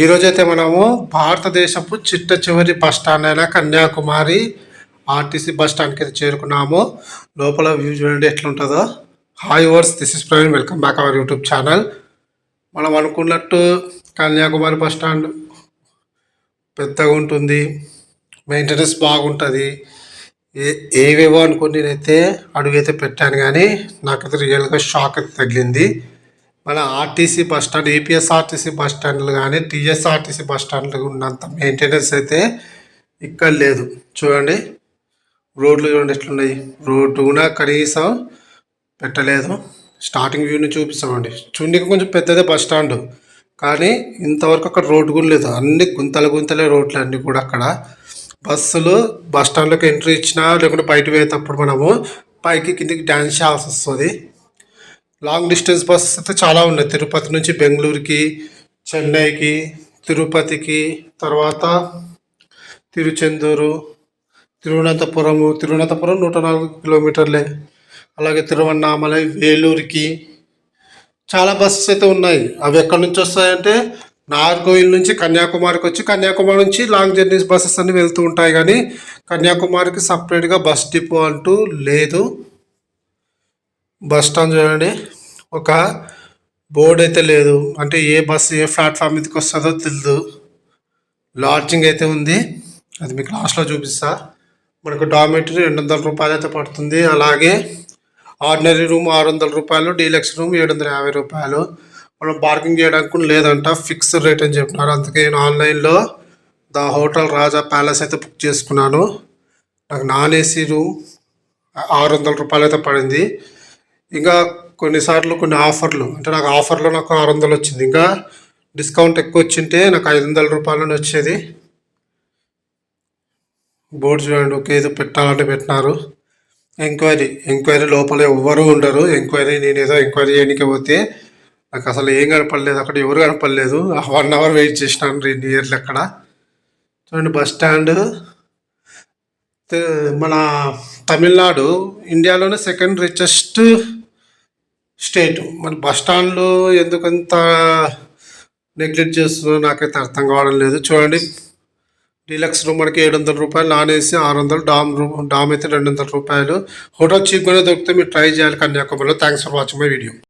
ఈరోజైతే మనము భారతదేశపు చిట్ట చివరి బస్ స్టాండ్ అయిన కన్యాకుమారి ఆర్టీసీ బస్ స్టాండ్కి అయితే చేరుకున్నాము. లోపల వ్యూ చూడండి ఎట్లుంటుందో. Hi viewers this is Praveen welcome back our YouTube channel మనం అనుకున్నట్టు కన్యాకుమారి బస్ స్టాండ్ పెద్దగా ఉంటుంది. మెయింటెనెన్స్ బాగుంటుంది. ఏ ఏవేవో అనుకుని నేనైతే అడుగైతే పెట్టాను కానీ నాకైతే రియల్గా షాక్ అయితే తగిలింది. మన RTC bus stand APSRTC bus స్టాండ్లు కానీ టీఎస్ఆర్టీసీ బస్ స్టాండ్లు ఉన్నంత మెయింటెనెన్స్ అయితే ఇక్కడ లేదు. చూడండి. రోడ్లు చూడండి ఎట్లున్నాయి. రోడ్డు కూడా కనీసం పెట్టలేదు. స్టార్టింగ్ వ్యూని చూపిస్తామండి. చూడడానికి కొంచెం పెద్దదే బస్ స్టాండ్ కానీ ఇంతవరకు అక్కడ రోడ్డు కూడా లేదు. అన్ని గుంతల గుంతలే రోడ్లు అన్నీ కూడా అక్కడ. బస్సులు బస్ స్టాండ్లోకి ఎంట్రీ ఇచ్చినా లేకుంటే బయట పోయేటప్పుడు మనము పైకి కిందికి డ్యాన్స్ చేయాల్సి వస్తుంది. లాంగ్ డిస్టెన్స్ బస్సెస్ అయితే చాలా ఉన్నాయి. తిరుపతి నుంచి బెంగళూరుకి చెన్నైకి తిరుపతికి తర్వాత తిరుచెందూరు తిరువనంతపురము తిరువనంతపురం నూట నాలుగు కిలోమీటర్లే. అలాగే తిరువన్నామలై వేలూరుకి చాలా బస్సెస్ అయితే ఉన్నాయి. అవి ఎక్కడి నుంచి వస్తాయంటే నార్గోయిల్ నుంచి కన్యాకుమారికి వచ్చి కన్యాకుమారి నుంచి లాంగ్ జర్నీస్ బస్సెస్ అన్ని వెళ్తూ ఉంటాయి. కానీ కన్యాకుమారికి సపరేట్గా బస్ డిపో అంటూ లేదు. బస్ స్టాండ్ చూడండి. ఒక బోర్డు అయితే లేదు. అంటే ఏ బస్సు ఏ ప్లాట్ఫామ్ మీదకి వస్తుందో తెలియదు లాడ్జింగ్ అయితే ఉంది. అది మీకు లాస్ట్లో చూపిస్తా. మనకు డామెటరీ రెండు వందల రూపాయలు అయితే పడుతుంది. అలాగే ఆర్డినరీ రూమ్ ఆరు వందల రూపాయలు డీలక్స్ రూమ్ ఏడు వందల యాభై రూపాయలు. మనం పార్కింగ్ చేయడానికి లేదంట. ఫిక్స్డ్ రేట్ అని చెప్పినారు. అందుకే నేను ఆన్లైన్లో ద హోటల్ రాజా ప్యాలెస్ అయితే బుక్ చేసుకున్నాను. నాకు నాన్ ఏసీ రూమ్ ఆరు వందల రూపాయలు అయితే పడింది. ఇంకా కొన్నిసార్లు కొన్ని ఆఫర్లు అంటే నాకు ఆఫర్లో నాకు ఆరు వందలు వచ్చింది. ఇంకా డిస్కౌంట్ ఎక్కువ వచ్చింటే నాకు ఐదు వందల రూపాయలు వచ్చేది. బోర్డు చూడండి ఒక ఏదో పెట్టాలంటే పెట్టినారు. ఎంక్వైరీ ఎంక్వైరీ లోపల ఎవ్వరూ ఉండరు. ఎంక్వైరీ నేను ఏదో ఎంక్వైరీ చేయడానికి పోతే నాకు అసలు ఏం కనపడలేదు అక్కడ ఎవరు కనపడలేదు. వన్ అవర్ వెయిట్ చేసినాను రెండు ఇయర్లు అక్కడ. చూడండి బస్ స్టాండ్ మన తమిళనాడు ఇండియాలోనే సెకండ్ రిచెస్ట్ స్టేట్. మరి బస్ స్టాండ్లో ఎందుకంత నెగ్లెక్ట్ చేస్తుందో నాకైతే అర్థం కావడం లేదు. చూడండి. డీలక్స్ రూమ్ మనకి ఏడు వందల రూపాయలు నాన్ ఏసీ ఆరు వందలు డామ్ రూమ్ డామ్ అయితే రెండు వందల రూపాయలు. హోటల్ చీప్గానే దొరికితే మీరు ట్రై చేయాలి కన్యాకుమారిలో. Thanks for watching my video